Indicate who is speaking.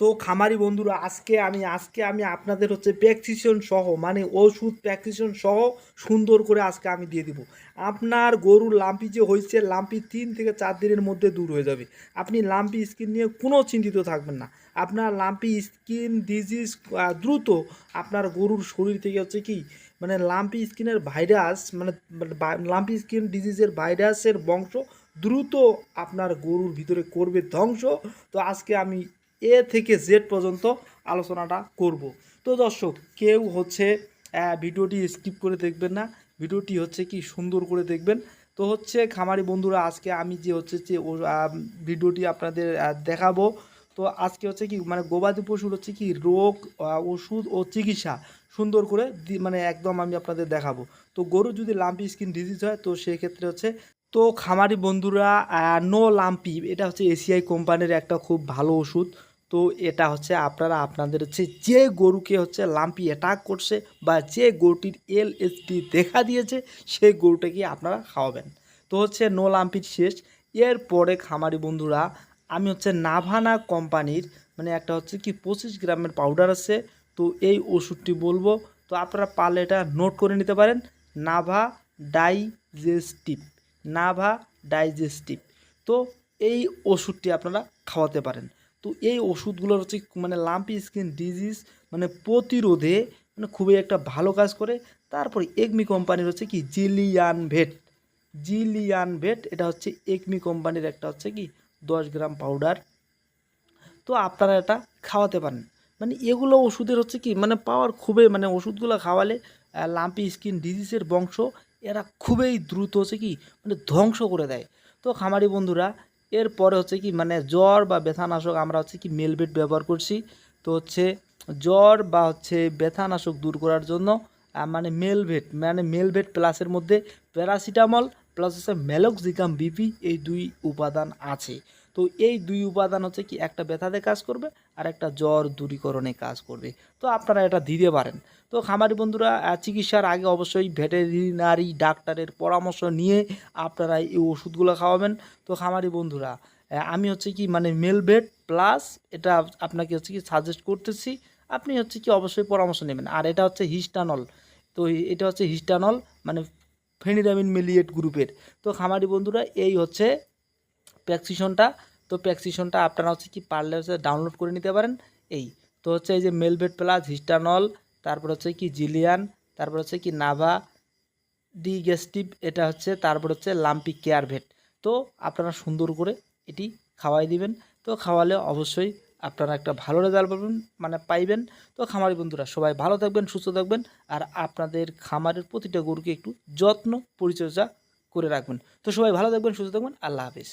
Speaker 1: তো খামারি বন্ধুরা, আজকে আমি আজকে আমি আপনাদের হচ্ছে প্র্যাকটিশন সহ মানে ওষুধ প্র্যাকটিশন সহ সুন্দর করে আজকে আমি দিয়ে দিব। আপনার গরুর লাম্পি যে হয়েছে, লাম্পি তিন থেকে চার দিনের মধ্যে দূর হয়ে যাবে। আপনি লাম্পি স্কিন নিয়ে কোনো চিন্তিত থাকবেন না। আপনার লাম্পি স্কিন ডিজিজ দ্রুত আপনার গরুর শরীর থেকে হচ্ছে কি মানে লাম্পি স্কিনের ভাইরাস মানে লাম্পি স্কিন ডিজিজের ভাইরাসের বংশ দ্রুত আপনার গরুর ভিতরে করবে ধ্বংস। তো আজকে আমি এ থেকে জেড পর্যন্ত আলোচনাটা করব। তো দর্শক, কেউ হচ্ছে ভিডিওটি স্কিপ করে দেখবেন না। ভিডিওটি হচ্ছে কি সুন্দর করে দেখবেন। তো হচ্ছে খামারি বন্ধুরা, আজকে আমি যে হচ্ছে যে ভিডিওটি আপনাদের দেখাবো। তো আজকে হচ্ছে কি মানে গবাদি পশুর হচ্ছে কি রোগ ওষুধ ও চিকিৎসা সুন্দর করে মানে একদম আমি আপনাদের দেখাবো। তো গরু যদি লাম্পি স্কিন ডিজিজ হয়, তো সেক্ষেত্রে হচ্ছে, তো খামারি বন্ধুরা নো লাম্পি এটা হচ্ছে এসিআই কোম্পানির একটা খুব ভালো ওষুধ। তো এটা হচ্ছে আপনারা আপনাদের হচ্ছে যে গরুকে হচ্ছে লাম্পি অ্যাটাক করছে বা যে গরুটির এল দেখা দিয়েছে, সেই গরুটাকে আপনারা খাওয়াবেন। তো হচ্ছে নো লাম্পির শেষ। এরপরে খামারি বন্ধুরা, আমি হচ্ছে নাভানা কোম্পানির মানে একটা হচ্ছে কি পঁচিশ গ্রামের পাউডার আছে, তো এই ওষুধটি বলব। তো আপনারা পারলে এটা নোট করে নিতে পারেন। নাভা ডাইজেস্টিভ নাভা ডাইজেস্টিভ তো এই ওষুধটি আপনারা খাওয়াতে পারেন। তো এই ওষুধগুলোর হচ্ছে মানে লাম্পি স্কিন ডিজিজ মানে প্রতিরোধে মানে খুবই একটা ভালো কাজ করে। তারপরে একমি কোম্পানির হচ্ছে কি জিলিয়ান ভেট। জিলিয়ান ভেট, এটা হচ্ছে একমি কোম্পানির একটা হচ্ছে কি দশ গ্রাম পাউডার। তো আপনারা এটা খাওয়াতে পারেন। মানে এগুলো ওষুধের হচ্ছে কি মানে পাওয়ার খুবই মানে ওষুধগুলো খাওয়ালে লাম্পি স্কিন ডিজিজের বংশ এরা খুবই দ্রুত হচ্ছে কি মানে ধ্বংস করে দেয়। তো খামারি বন্ধুরা এরপরে হচ্ছে কি মানে জ্বর বা ব্যথানাশক আমরা হচ্ছে কি মেলবেট ব্যবহার করছি। তো হচ্ছে জ্বর বা হচ্ছে ব্যথানাশক দূর করার জন্য মানে মেলভেট মানে মেলভেট প্লাসের মধ্যে প্যারাসিটামল প্লাস হচ্ছে ম্যালোক্সিকাম বিপি এই দুই উপাদান আছে। তো এই দুই উপাদান হচ্ছে কি একটা ব্যথাতে কাজ করবে আর একটা জ্বর দূরীকরণে কাজ করবে। তো আপনারা এটা দিতে পারেন। তো খামারি বন্ধুরা চিকিৎসার আগে অবশ্যই ভেটেরিনারি ডাক্তারের পরামর্শ নিয়ে আপনারা এই ওষুধগুলো খাওয়াবেন। তো খামারি বন্ধুরা আমি হচ্ছে কি মানে মেলবেট প্লাস এটা আপনাকে হচ্ছে কি সাজেস্ট করতেছি। আপনি হচ্ছে কি অবশ্যই পরামর্শ নেবেন। আর এটা হচ্ছে হিস্টানল। তো এটা হচ্ছে হিস্টানল মানে ফেনিরামিন মিলিয়েট গ্রুপের। তো খামারি বন্ধুরা, এই হচ্ছে প্র্যাকসিশনটা। তো প্র্যাকসিশনটা আপনারা হচ্ছে কি পারলে হচ্ছে ডাউনলোড করে নিতে পারেন। এই, তো হচ্ছে এই যে মেলভেট প্লাস হিস্টানল, তারপর হচ্ছে কি জিলিয়ান, তারপর হচ্ছে কি নাভা, ডিগেস্টিভ, এটা হচ্ছে, তারপর হচ্ছে লাম্পি কেয়ারভেট তো আপনারা সুন্দর করে এটি খাওয়াই দিবেন। তো খাওয়ালে অবশ্যই আপনারা একটা ভালো রেজাল্ট পাবেন মানে পাইবেন। তো খামারি বন্ধুরা, সবাই ভালো থাকবেন, সুস্থ থাকবেন। আর আপনাদের খামারের প্রতিটা গরুকে একটু যত্ন, পরিচর্যা করে রাখবেন। তো সবাই ভালো থাকবেন, সুস্থ থাকবেন। আল্লাহ হাফিজ।